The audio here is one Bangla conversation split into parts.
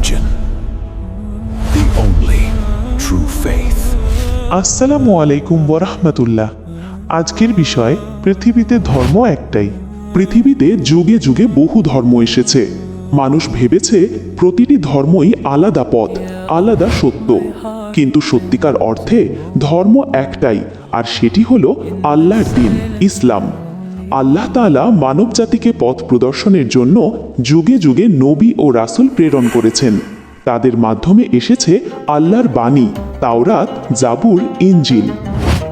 religion. The only true faith. আসসালামু আলাইকুম ওরহমতুল্লাহ আজকের বিষয়, পৃথিবীতে ধর্ম একটাই। পৃথিবীতে যুগে যুগে বহু ধর্ম এসেছে। মানুষ ভেবেছে প্রতিটি ধর্মই আলাদা পথ, আলাদা সত্য। কিন্তু সত্যিকার অর্থে ধর্ম একটাই, আর সেটি হলো আল্লাহর দিন, ইসলাম। আল্লাহ তাআলা মানব জাতিকে পথ প্রদর্শনের জন্য যুগে যুগে নবী ও রাসূল প্রেরণ করেছেন। তাদের মাধ্যমে এসেছে আল্লাহর বাণী তাওরাত জাবুর ইনজিল।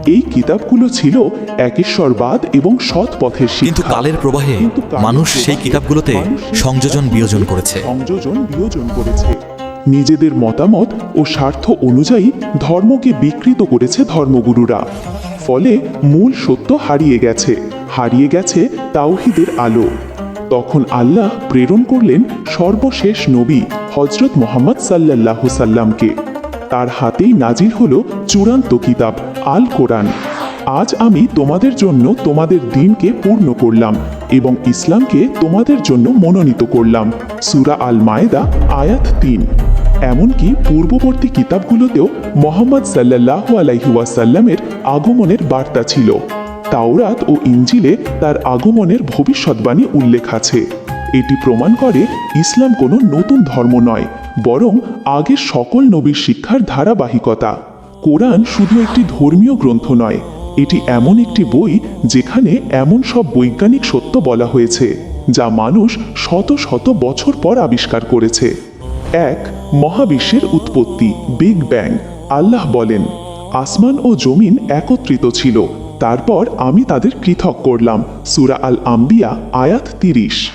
এই কিতাবগুলো ছিল একেশ্বরবাদ এবং সৎ পথের কিন্তু কালের প্রবাহে মানুষ সেই কিতাবগুলোতে সংযোজন বিয়োজন করেছে। সংযোজন বিয়োজন করেছে। নিজেদের মতামত ও স্বার্থ অনুযায়ী ধর্মকে বিকৃত করেছে ধর্মগুরুরা। ফলে মূল সত্য হারিয়ে গেছে। হারিয়ে গেছে তাওহিদের আলো। তখন আল্লাহ প্রেরণ করলেন সর্বশেষ নবী হজরত মোহাম্মদ সাল্লাল্লাহু সাল্লামকে। তার হাতেই নাজিল হলো চূড়ান্ত কিতাব আল কোরআন আজ আমি তোমাদের জন্য তোমাদের দিনকে পূর্ণ করলাম এবং ইসলামকে তোমাদের জন্য মনোনীত করলাম। সুরা আল মায়েদা আয়াত তিন। এমনকি পূর্ববর্তী কিতাবগুলোতেও মোহাম্মদ সাল্লাহ আলাইহুয়াসাল্লামের আগমনের বার্তা ছিল। তাওরাত ও ইঞ্জিলে তার আগমনের ভবিষ্যৎবাণী উল্লেখ আছে। এটি প্রমাণ করে ইসলাম কোনো নতুন ধর্ম নয়, বরং আগের সকল নবীর শিক্ষার ধারাবাহিকতা। কোরআন শুধু একটি ধর্মীয় গ্রন্থ নয়, এটি এমন একটি বই যেখানে এমন সব বৈজ্ঞানিক সত্য বলা হয়েছে, যা মানুষ শত শত বছর পর আবিষ্কার করেছে। এক, মহাবিশ্বের উৎপত্তি, বিগ ব্যাং। আল্লাহ বলেন, আসমান ও জমিন একত্রিত ছিল তারপর আমি তাদের পৃথক করলাম। সুরা আল আম্বিয়া আয়াত তিরিশ।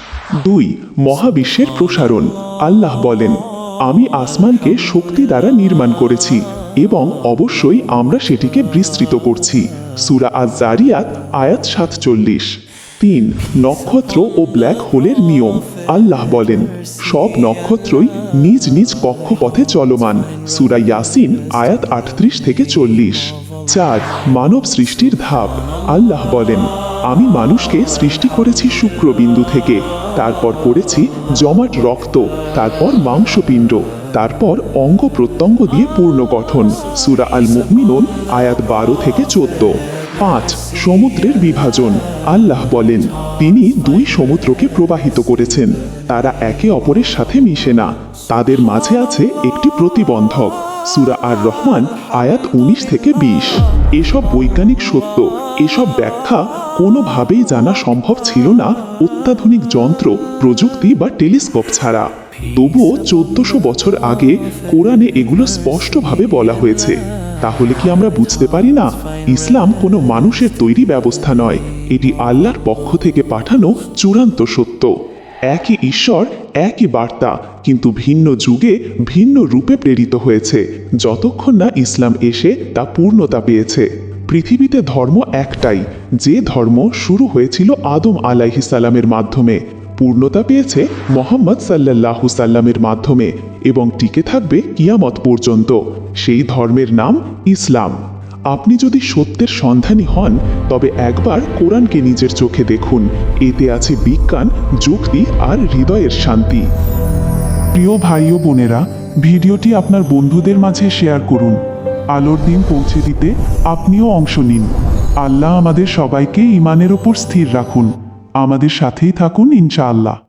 দুই, মহাবিশ্বের প্রসারণ। আল্লাহ বলেন, আমি আসমানকে শক্তি দ্বারা নির্মাণ করেছি এবং অবশ্যই আমরা সেটিকে বিস্তৃত করছি। সুরা আজ জারিয়াত আয়াত সাতচল্লিশ। তিন, নক্ষত্র ও ব্ল্যাক হোলের নিয়ম। আল্লাহ বলেন, সব নক্ষত্রই নিজ নিজ কক্ষপথে চলমান। সুরা ইয়াসিন, আয়াত আটত্রিশ থেকে চল্লিশ। চার, মানব সৃষ্টির ধাপ। আল্লাহ বলেন, আমি মানুষকে সৃষ্টি করেছি শুক্রবিন্দু থেকে। তারপর করেছি জমাট রক্ত, তারপর মাংসপিণ্ড, তারপর অঙ্গ প্রত্যঙ্গ দিয়ে পূর্ণ গঠন। সুরা আল মুমিনুন আয়াত বারো থেকে চোদ্দ। পাঁচ, সমুদ্রের বিভাজন। আল্লাহ বলেন, তিনি দুই সমুদ্রকে প্রবাহিত করেছেন। তারা একে অপরের সাথে মিশে না। তাদের মাঝে আছে একটি প্রতিবন্ধক। সুরা আর রহমান আয়াত উনিশ থেকে বিশ। এসব বৈজ্ঞানিক সত্য, এসব ব্যাখ্যা কোনোভাবেই জানা সম্ভব ছিল না অত্যাধুনিক যন্ত্র, প্রযুক্তি বা টেলিস্কোপ ছাড়া। তবুও চোদ্দশো বছর আগে কোরআনে এগুলো স্পষ্টভাবে বলা হয়েছে। তাহলে কি আমরা বুঝতে পারি না, ইসলাম কোনো মানুষের তৈরি ব্যবস্থা নয়, এটি আল্লাহর পক্ষ থেকে পাঠানো চূড়ান্ত সত্য? একই ঈশ্বর, একই বার্তা, কিন্তু ভিন্ন যুগে, ভিন্ন রূপে প্রেরিত হয়েছে। যতক্ষণ না ইসলাম এসে তা পূর্ণতা পেয়েছে। পৃথিবীতে ধর্ম একটাই, যে ধর্ম শুরু হয়েছিল আদম আলাইহিসাল্লামের মাধ্যমে। পূর্ণতা পেয়েছে মোহাম্মদ সাল্লাল্লাহু সাল্লামের মাধ্যমে এবং টিকে থাকবে কিয়ামত পর্যন্ত। সেই ধর্মের নাম ইসলাম। আপনি যদি সত্যের সন্ধানী হন, তবে একবার কোরআনকে নিজের চোখে দেখুন। এতে আছে বিজ্ঞান, যুক্তি আর হৃদয়ের শান্তি। প্রিয় ভাই ও বোনেরা, ভিডিওটি আপনার বন্ধুদের মাঝে শেয়ার করুন। আলোর দিন পৌঁছে দিতে আপনিও অংশ নিন। আল্লাহ আমাদের সবাইকে ইমানের ওপর স্থির রাখুন। আমাদের সাথেই থাকুন ইনশাআল্লাহ।